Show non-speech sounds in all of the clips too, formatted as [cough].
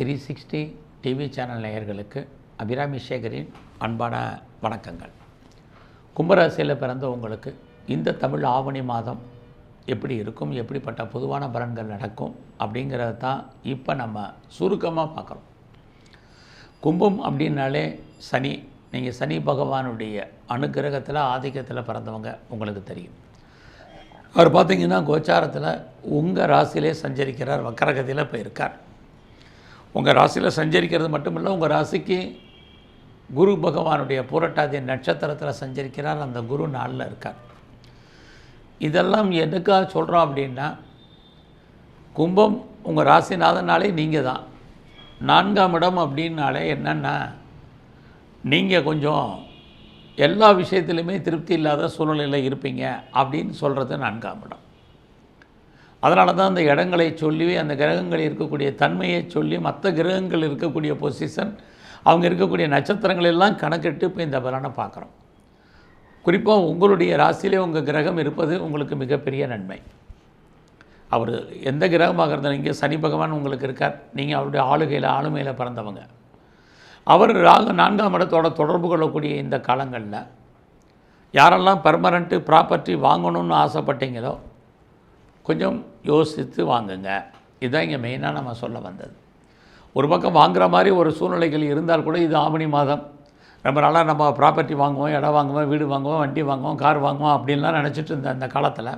Three sixty TV channel நேயர்களுக்கு அபிராமி சேகரின் அன்பான வணக்கங்கள். கும்பராசியில் பிறந்த உங்களுக்கு இந்த தமிழ் ஆவணி மாதம் எப்படி இருக்கும் எப்படிப்பட்ட பொதுவான பலன்கள் நடக்கும் அப்படிங்கிறத தான் இப்போ நம்ம சுருக்கமாக பார்க்குறோம். கும்பம் அப்படின்னாலே சனி நீங்கள் சனி பகவானுடைய அனுக்கிரகத்தில் ஆதிக்கத்தில் பிறந்தவங்க உங்களுக்கு தெரியும். அவர் பார்த்திங்கன்னா கோச்சாரத்தில் உங்கள் ராசியிலே சஞ்சரிக்கிறார் வக்கரகதியில் போயிருக்கார். இருக்கார் உங்கள் ராசியில் சஞ்சரிக்கிறது மட்டும் இல்லை உங்கள் ராசிக்கு குரு பகவானுடைய புரட்டாதி நட்சத்திரத்தில் சஞ்சரிக்கிறார். அந்த குரு நாளில் இருக்கார். இதெல்லாம் எதுக்காக சொல்கிறோம் அப்படின்னா கும்பம் உங்கள் ராசிநாதனாலே நீங்கள் தான் நான்காம் இடம் அப்படின்னாலே என்னென்னா நீங்கள் கொஞ்சம் எல்லா விஷயத்துலையுமே திருப்தி இல்லாத சூழ்நிலையில் இருப்பீங்க அப்படின்னு சொல்கிறது நான்காம் இடம். அதனால தான் அந்த இடங்களை சொல்லி அந்த கிரகங்கள் இருக்கக்கூடிய தன்மையை சொல்லி மற்ற கிரகங்கள் இருக்கக்கூடிய பொசிஷன் அவங்க இருக்கக்கூடிய நட்சத்திரங்கள் எல்லாம் கணக்கிட்டு இப்போ இந்த பலனை பார்க்குறோம். குறிப்பாக உங்களுடைய ராசியிலே உங்கள் கிரகம் இருப்பது உங்களுக்கு மிகப்பெரிய நன்மை. அவர் எந்த கிரகமாக இருந்தாலும் இங்கே சனி பகவான் உங்களுக்கு இருக்கார். நீங்கள் அவருடைய ஆளுகையில் ஆளுமையில் பிறந்தவங்க. அவர் ராக நான்காம் இடத்தோட தொடர்பு கொள்ளக்கூடிய இந்த காலங்களில் யாரெல்லாம் பெர்மனண்ட்டு ப்ராப்பர்ட்டி வாங்கணும்னு ஆசைப்பட்டீங்களோ கொஞ்சம் யோசித்து வாங்குங்க. இதுதான் இங்கே மெயினாக நம்ம சொல்ல வந்தது. ஒரு பக்கம் வாங்குற மாதிரி ஒரு சூழ்நிலைகள் இருந்தால் கூட இது ஆவணி மாதம். ரொம்ப நாளாக நம்ம ப்ராப்பர்ட்டி வாங்குவோம் இடம் வாங்குவோம் வீடு வாங்குவோம் வண்டி வாங்குவோம் கார் வாங்குவோம் அப்படின்லாம் நினச்சிட்டு இருந்த அந்த காலத்தில்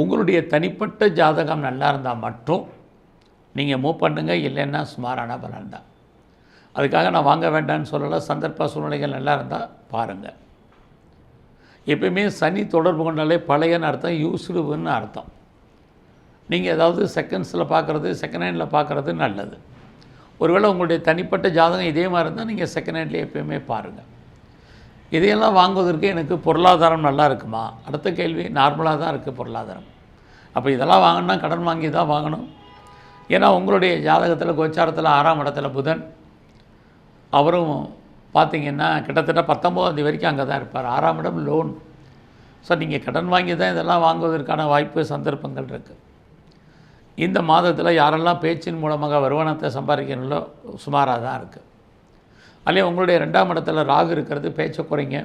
உங்களுடைய தனிப்பட்ட ஜாதகம் நல்லா இருந்தால் மட்டும் நீங்கள் மூவ் பண்ணுங்கள் இல்லைன்னா சுமாரான பலன் தான். அதுக்காக நான் வாங்க வேண்டாம்னு சொல்லலை சந்தர்ப்ப சூழ்நிலைகள் நல்லா இருந்தால் பாருங்கள் எப்பயுமே சனி தொடர்பு கொண்டாலே பழையன்னு அர்த்தம் யூஸ்டுன்னு அர்த்தம். நீங்கள் ஏதாவது செகண்ட்ஸில் பார்க்குறது செகண்ட் ஹேண்டில் பார்க்குறது நல்லது. ஒருவேளை உங்களுடைய தனிப்பட்ட ஜாதகம் இதே மாதிரி இருந்தால் நீங்கள் செகண்ட் ஹேண்ட்லேயே எப்பயுமே பாருங்கள் இதையெல்லாம் வாங்குவதற்கு எனக்கு பொருளாதாரம் நல்லா இருக்குமா? அடுத்த கேள்வி நார்மலாக தான் இருக்குது பொருளாதாரம். அப்போ இதெல்லாம் வாங்கினா கடன் வாங்கி தான் வாங்கணும். ஏன்னா உங்களுடைய ஜாதகத்தில் கோச்சாரத்தில் ஆறாம் இடத்துல புதன். அவரும் பார்த்தீங்கன்னா கிட்டத்தட்ட பத்தொம்போதாந்தேதி வரைக்கும் அங்கே தான் இருப்பார். ஆறாம் இடம் லோன் ஸோ நீங்கள் கடன் வாங்கி தான் இதெல்லாம் வாங்குவதற்கான வாய்ப்பு சந்தர்ப்பங்கள் இருக்குது இந்த மாதத்தில் யாரெல்லாம் பேச்சின் மூலமாக வருமானத்தை சம்பாதிக்கணுங்களோ சுமாராக தான் இருக்குது அல்லையே உங்களுடைய ரெண்டாம் இடத்துல ராகு இருக்கிறது பேச்சை குறைங்க.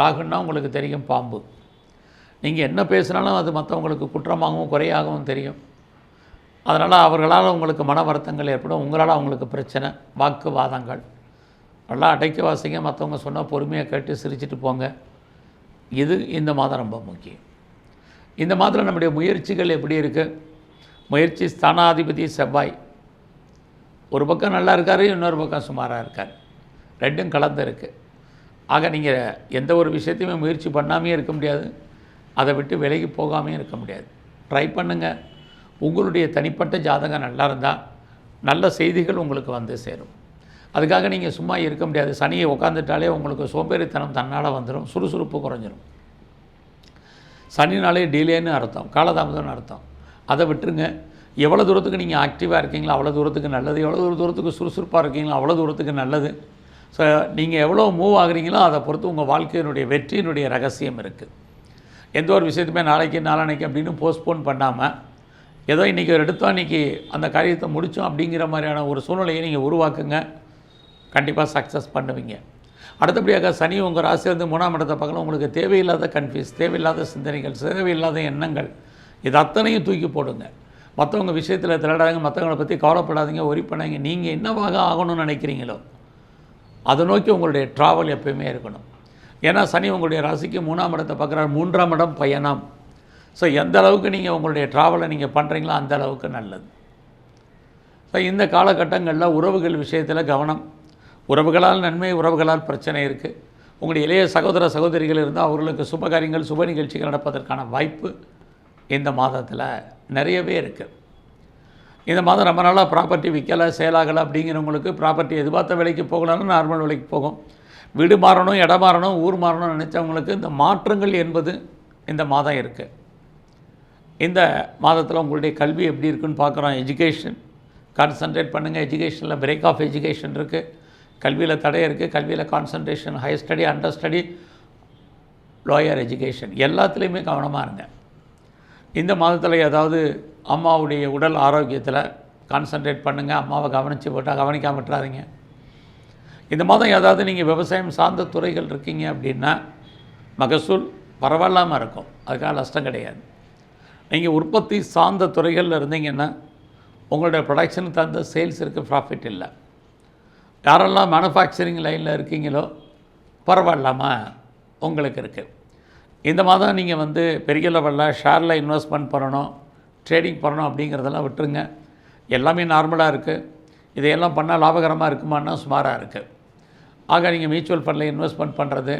ராகுன்னா உங்களுக்கு தெரியும் பாம்பு. நீங்கள் என்ன பேசுனாலும் அது மற்றவங்களுக்கு குற்றமாகவும் குறையாகவும் தெரியும். அதனால் அவர்களால் உங்களுக்கு மன வருத்தங்கள் ஏற்படும் உங்களால் அவங்களுக்கு பிரச்சனை வாக்குவாதங்கள். நல்லா அடைக்க வாசிங்க மற்றவங்க சொன்னால் பொறுமையாக கேட்டு சிரிச்சிட்டு போங்க. இது இந்த மாதம் ரொம்ப முக்கியம். இந்த மாதம் நம்முடைய முயற்சிகள் எப்படி இருக்குது முயற்சி ஸ்தானாதிபதி செவ்வாய். ஒரு பக்கம் நல்லா இருக்கார் இன்னொரு பக்கம் சுமாராக இருக்கார். ரெண்டும் கலந்து இருக்குது ஆக நீங்கள் எந்த ஒரு விஷயத்தையுமே முயற்சி பண்ணாமே இருக்க முடியாது. அதை விட்டு விலகி போகாமே இருக்க முடியாது. ட்ரை பண்ணுங்கள் உங்களுடைய தனிப்பட்ட ஜாதகம் நல்லா இருந்தால் நல்ல செய்திகள் உங்களுக்கு வந்து சேரும். அதுக்காக நீங்கள் சும்மா இருக்க முடியாது. சனியை உட்காந்துட்டாலே உங்களுக்கு சோம்பேறித்தனம் தன்னால் வந்துடும் சுறுசுறுப்பு குறைஞ்சிரும். சனினாலே டிலேன்னு அர்த்தம். காலதாமதம்னு அர்த்தம். அதை விட்டுருங்க. எவ்வளோ தூரத்துக்கு நீங்கள் ஆக்டிவாக இருக்கீங்களோ அவ்வளோ தூரத்துக்கு நல்லது. எவ்வளோ தூரத்துக்கு சுறுசுறுப்பாக இருக்கீங்களோ அவ்வளோ தூரத்துக்கு நல்லது. ஸோ நீங்கள் எவ்வளோ மூவ் ஆகுறீங்களோ அதை பொறுத்து உங்கள் வாழ்க்கையினுடைய வெற்றியினுடைய ரகசியம் இருக்குது எந்த ஒரு விஷயத்துமே நாளைக்கு நாளானைக்கு அப்படின்னு போஸ்ட்போன் பண்ணாமல் ஏதோ இன்றைக்கி ஒரு எடுத்தோம் இன்றைக்கி அந்த காரியத்தை முடித்தோம் அப்படிங்கிற மாதிரியான ஒரு சூழ்நிலையை நீங்கள் உருவாக்குங்க. கண்டிப்பாக சக்ஸஸ் பண்ணுவீங்க. அடுத்தபடியாக சனி உங்கள் ராசியிலேருந்து மூணாம் இடத்தை பார்க்கலாம் உங்களுக்கு தேவையில்லாத கன்ஃபியூஸ் தேவையில்லாத சிந்தனைகள் தேவையில்லாத எண்ணங்கள் இது அத்தனையும் தூக்கி போடுங்க. மற்றவங்க விஷயத்தில் திரடாங்க மற்றவங்களை பற்றி கவலைப்படாதீங்க ஒரி பண்ணாங்க நீங்கள் என்னவாக ஆகணும்னு நினைக்கிறீங்களோ அதை நோக்கி உங்களுடைய ட்ராவல் எப்பயுமே இருக்கணும். ஏன்னா சனி உங்களுடைய ராசிக்கு மூணாம் இடத்தை பார்க்குறாரு. மூன்றாம் இடம் பயணம். ஸோ எந்த அளவுக்கு நீங்கள் உங்களுடைய ட்ராவலை நீங்கள் பண்ணுறீங்களோ அந்த அளவுக்கு நல்லது. ஸோ இந்த காலகட்டங்களில் உறவுகள் விஷயத்தில் கவனம். உறவுகளால் நன்மை உறவுகளால் பிரச்சனை இருக்குது உங்களுடைய இளைய சகோதர சகோதரிகள் இருந்தால் அவர்களுக்கு சுபகாரியங்கள் சுப நிகழ்ச்சிகள் நடப்பதற்கான வாய்ப்பு இந்த மாதத்தில் நிறையவே இருக்குது இந்த மாதம் ரொம்ப நாளாக ப்ராப்பர்ட்டி விற்கலை சேலாகலை அப்படிங்கிறவங்களுக்கு ப்ராப்பர்ட்டி எதிர்பார்த்த விலைக்கு போகலாம்னு நார்மல் விலைக்கு போகும். வீடு மாறணும் இடம் மாறணும் ஊர் மாறணும்னு நினச்சவங்களுக்கு இந்த மாற்றங்கள் என்பது இந்த மாதம் இருக்குது இந்த மாதத்தில் உங்களுடைய கல்வி எப்படி இருக்குன்னு பார்க்குறோம். எஜுகேஷன் கான்சன்ட்ரேட் பண்ணுங்கள் எஜுகேஷனில் பிரேக் ஆஃப் எஜுகேஷன் இருக்குது கல்வியில் தடை இருக்குது கல்வியில் concentration higher study under study lower education எல்லாத்துலேயுமே கவனமாக இருங்க. இந்த மாதத்தில் ஏதாவது அம்மாவுடைய உடல் ஆரோக்கியத்தில் கான்சன்ட்ரேட் பண்ணுங்கள் அம்மாவை கவனித்து போட்டால் கவனிக்காம விட்டுறாதீங்க. இந்த மாதம் ஏதாவது நீங்கள் விவசாயம் சார்ந்த துறைகள் இருக்கீங்க அப்படின்னா மகசூல் பரவாயில்லாமல் இருக்கும். அதுக்காக நஷ்டம் கிடையாது. நீங்கள் உற்பத்தி சார்ந்த துறைகளில் இருந்தீங்கன்னா உங்களுடைய ப்ரொடக்ஷனுக்கு தகுந்த சேல்ஸ் இருக்குது ப்ராஃபிட் இல்லை. யாரெல்லாம் மேனுஃபேக்சரிங் லைனில் இருக்கீங்களோ பரவாயில்லாமல் உங்களுக்கு இருக்குது இந்த மாதம் நீங்கள் வந்து பெரிய லெவலில் ஷேரில் இன்வெஸ்ட்மெண்ட் பண்ணணும் ட்ரேடிங் பண்ணணும் அப்படிங்கிறதெல்லாம் விட்டுருங்க. எல்லாமே நார்மலாக இருக்குது. இதையெல்லாம் பண்ணால் லாபகரமாக இருக்குமான்னா சுமாராக இருக்குது. ஆக நீங்கள் மியூச்சுவல் ஃபண்டில் இன்வெஸ்ட்மெண்ட் பண்ணுறது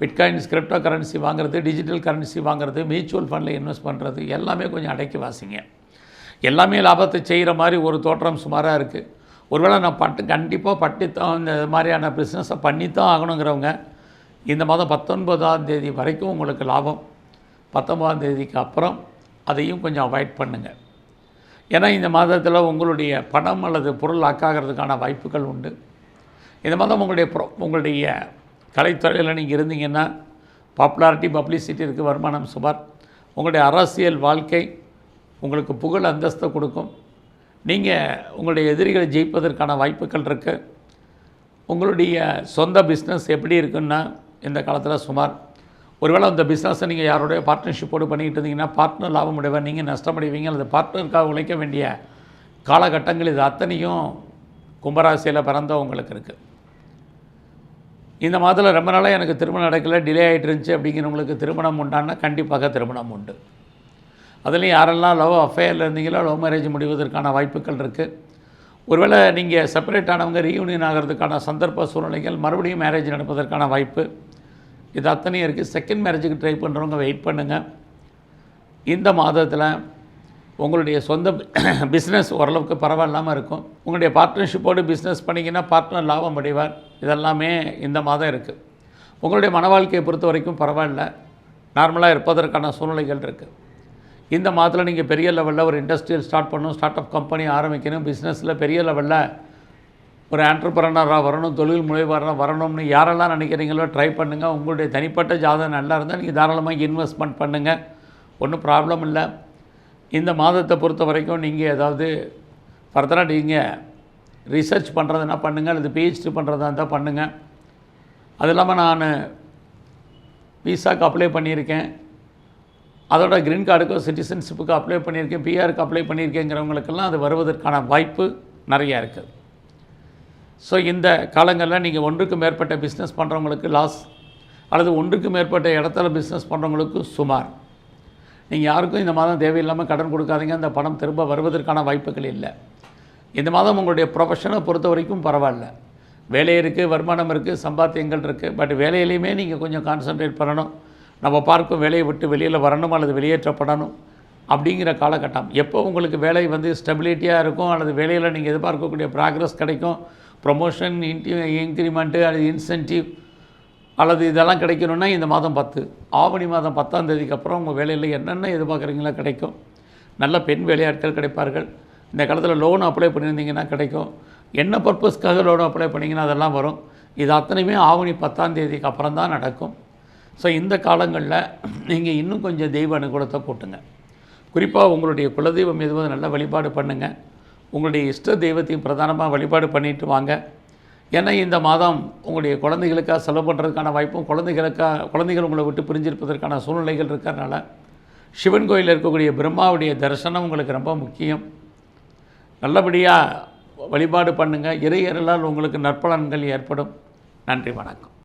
பிட்காயின்ஸ் கிரிப்டோ கரன்சி வாங்குறது டிஜிட்டல் கரன்சி வாங்குறது மியூச்சுவல் ஃபண்டில் இன்வெஸ்ட் பண்ணுறது எல்லாமே கொஞ்சம் அடக்கி வாசிங்க. எல்லாமே லாபத்தை செய்கிற மாதிரி ஒரு தோற்றம் சுமாராக இருக்குது. ஒருவேளை நான் பட்டு கண்டிப்பாக பட்டித்தான் இந்த மாதிரியான பிஸ்னஸை பண்ணித்தான் ஆகணுங்கிறவங்க இந்த மாதம் பத்தொன்பதாம் தேதி வரைக்கும் உங்களுக்கு லாபம். பத்தொன்பதாம் தேதிக்கு அப்புறம் அதையும் கொஞ்சம் அவாய்ட் பண்ணுங்கள் ஏன்னா இந்த மாதத்தில் உங்களுடைய பணம் அல்லது பொருள் அக்காகிறதுக்கான வாய்ப்புகள் உண்டு. இந்த மாதம் உங்களுடைய ப்ரோ உங்களுடைய கலைத்துறையில் நீங்கள் இருந்தீங்கன்னா பாப்புலாரிட்டி பப்ளிசிட்டி இருக்குது வருமானம் சுமார். உங்களுடைய அரசியல் வாழ்க்கை உங்களுக்கு புகழ் அந்தஸ்தை கொடுக்கும். நீங்கள் உங்களுடைய எதிரிகளை ஜெயிப்பதற்கான வாய்ப்புகள் இருக்குது உங்களுடைய சொந்த பிஸ்னஸ் எப்படி இருக்குன்னா இந்த காலத்தில் சுமார் ஒருவேளை அந்த பிஸ்னஸை நீங்கள் யாரோடைய பார்ட்னர்ஷிப்போடு பண்ணிக்கிட்டு இருந்தீங்கன்னா பார்ட்னர் லாபம் அடைவார் நீங்கள் நஷ்டமடைவீங்க அல்லது பார்ட்னருக்காக உழைக்க வேண்டிய காலகட்டங்கள் இது அத்தனையும் கும்பராசியில் பிறந்தவங்களுக்கு இருக்குது இந்த மாதத்தில் ரொம்ப நாளாக எனக்கு திருமணம் நடக்கலை டிலே ஆகிட்டு இருந்துச்சு அப்படிங்கிறவங்களுக்கு திருமணம் உண்டான்னா கண்டிப்பாக திருமணம் உண்டு. அதுலேயும் யாரெல்லாம் லவ் அஃபேரில் இருந்தீங்களோ லவ் மேரேஜ் முடிவதற்கான வாய்ப்புகள் இருக்குது ஒருவேளை நீங்கள் செப்பரேட் ஆனவங்க ரீயூனியன் ஆகிறதுக்கான சந்தர்ப்ப சூழ்நிலைகள் மறுபடியும் மேரேஜ் நடப்பதற்கான வாய்ப்பு இது அத்தனையும் இருக்குது செகண்ட் மேரேஜுக்கு ட்ரை பண்ணுறவங்க வெயிட் பண்ணுங்கள் இந்த மாதத்தில் உங்களுடைய சொந்த [coughs] பிஸ்னஸ் ஓரளவுக்கு பரவாயில்லாமல் இருக்கும். உங்களுடைய பார்ட்னர்ஷிப்போடு பிஸ்னஸ் பண்ணிங்கன்னா பார்ட்னர் லாபம் அடைவார். இதெல்லாமே இந்த மாதம் இருக்குது உங்களுடைய மன வாழ்க்கையை பொறுத்த வரைக்கும் பரவாயில்ல. நார்மலாக இருப்பதற்கான சூழ்நிலைகள் இருக்குது இந்த மாதத்தில் நீங்கள் பெரிய லெவலில் ஒரு இண்டஸ்ட்ரியல் ஸ்டார்ட் பண்ணணும் ஸ்டார்ட் அப் கம்பெனி ஆரம்பிக்கணும் பிஸ்னஸில் பெரிய லெவலில் ஒரு ஆண்டர்பிரனராக வரணும் தொழில் முனைவராக வரணும்னு யாரெல்லாம் நினைக்கிறீங்களோ ட்ரை பண்ணுங்கள் உங்களுடைய தனிப்பட்ட ஜாதகம் நல்லா இருந்தால் நீங்கள் தாராளமாக இன்வெஸ்ட்மெண்ட் பண்ணுங்கள் ஒன்றும் ப்ராப்ளம் இல்லை. இந்த மாதத்தை பொறுத்த வரைக்கும் நீங்கள் ஏதாவது ஃபர்தராக நீங்கள் ரிசர்ச் பண்ணுறதுனா பண்ணுங்கள் அல்லது பிஹெச்டி பண்ணுறதா இருந்தால் பண்ணுங்கள் அது இல்லாமல் நான் விசாக்கு அப்ளை பண்ணியிருக்கேன். அதோட க்ரீன் கார்டுக்கோ சிட்டிசன்ஷிப்புக்கு அப்ளை பண்ணியிருக்கேன். பிஆருக்கு அப்ளை பண்ணியிருக்கேங்கிறவங்களுக்கெல்லாம் அது வருவதற்கான வாய்ப்பு நிறையா இருக்குது ஸோ இந்த காலங்களில் நீங்கள் ஒன்றுக்கு மேற்பட்ட பிஸ்னஸ் பண்ணுறவங்களுக்கு லாஸ் அல்லது ஒன்றுக்கு மேற்பட்ட இடத்துல பிஸ்னஸ் பண்ணுறவங்களுக்கு சுமார். நீங்கள் யாருக்கும் இந்த மாதம் தேவையில்லாமல் கடன் கொடுக்காதீங்க. அந்த பணம் திரும்ப வருவதற்கான வாய்ப்புகள் இல்லை. இந்த மாதம் உங்களுடைய ப்ரொஃபஷனை பொறுத்த வரைக்கும் பரவாயில்ல. வேலை இருக்குது வருமானம் இருக்குது சம்பாத்தியங்கள் இருக்குது பட் வேலையிலையுமே நீங்கள் கொஞ்சம் கான்சன்ட்ரேட் பண்ணணும். நம்ம பார்க்கும் வேலையை விட்டு வெளியில் வரணும் அல்லது வெளியேற்றப்படணும் அப்படிங்கிற காலகட்டம். எப்போ உங்களுக்கு வேலை வந்து ஸ்டெபிலிட்டியாக இருக்கும் அல்லது வேலையில் நீங்கள் எதிர்பார்க்கக்கூடிய ப்ராக்ரஸ் கிடைக்கும் ப்ரொமோஷன் இன்டி இன்க்ரிமெண்ட்டு அல்லது இன்சென்டிவ் அல்லது இதெல்லாம் கிடைக்கணும்னா இந்த மாதம் பத்து. ஆவணி மாதம் பத்தாம் தேதிக்கு அப்புறம் உங்கள் வேலையில் என்னென்ன எதிர்பார்க்குறீங்களோ கிடைக்கும். நல்ல பெண் வேலையாட்கள் கிடைப்பார்கள். இந்த காலத்தில் லோன் அப்ளை பண்ணியிருந்தீங்கன்னா கிடைக்கும். என்ன பர்பஸ்க்காக லோன் அப்ளை பண்ணிங்கன்னா அதெல்லாம் வரும். இது அத்தனையுமே ஆவணி பத்தாம் தேதிக்கு அப்புறம் தான் நடக்கும். ஸோ இந்த காலங்களில் நீங்கள் இன்னும் கொஞ்சம் தெய்வ அனுகூலத்தை கூட்டுங்க குறிப்பாக உங்களுடைய குலதெய்வம் எதுவும் நல்ல வழிபாடு பண்ணுங்கள் உங்களுடைய இஷ்ட தெய்வத்தையும் பிரதானமாக வழிபாடு பண்ணிட்டு வாங்க. ஏன்னா இந்த மாதம் உங்களுடைய குழந்தைகளுக்காக செலவு பண்ணுறதுக்கான வாய்ப்பும் குழந்தைகளுக்காக குழந்தைகள் உங்களை விட்டு பிரிஞ்சிருப்பதற்கான சூழ்நிலைகள் இருக்கிறனால சிவன் கோயிலில் இருக்கக்கூடிய பிரம்மாவுடைய தரிசனம் உங்களுக்கு ரொம்ப முக்கியம். நல்லபடியாக வழிபாடு பண்ணுங்கள் இறையறலால் உங்களுக்கு நற்பலன்கள் ஏற்படும். நன்றி வணக்கம்.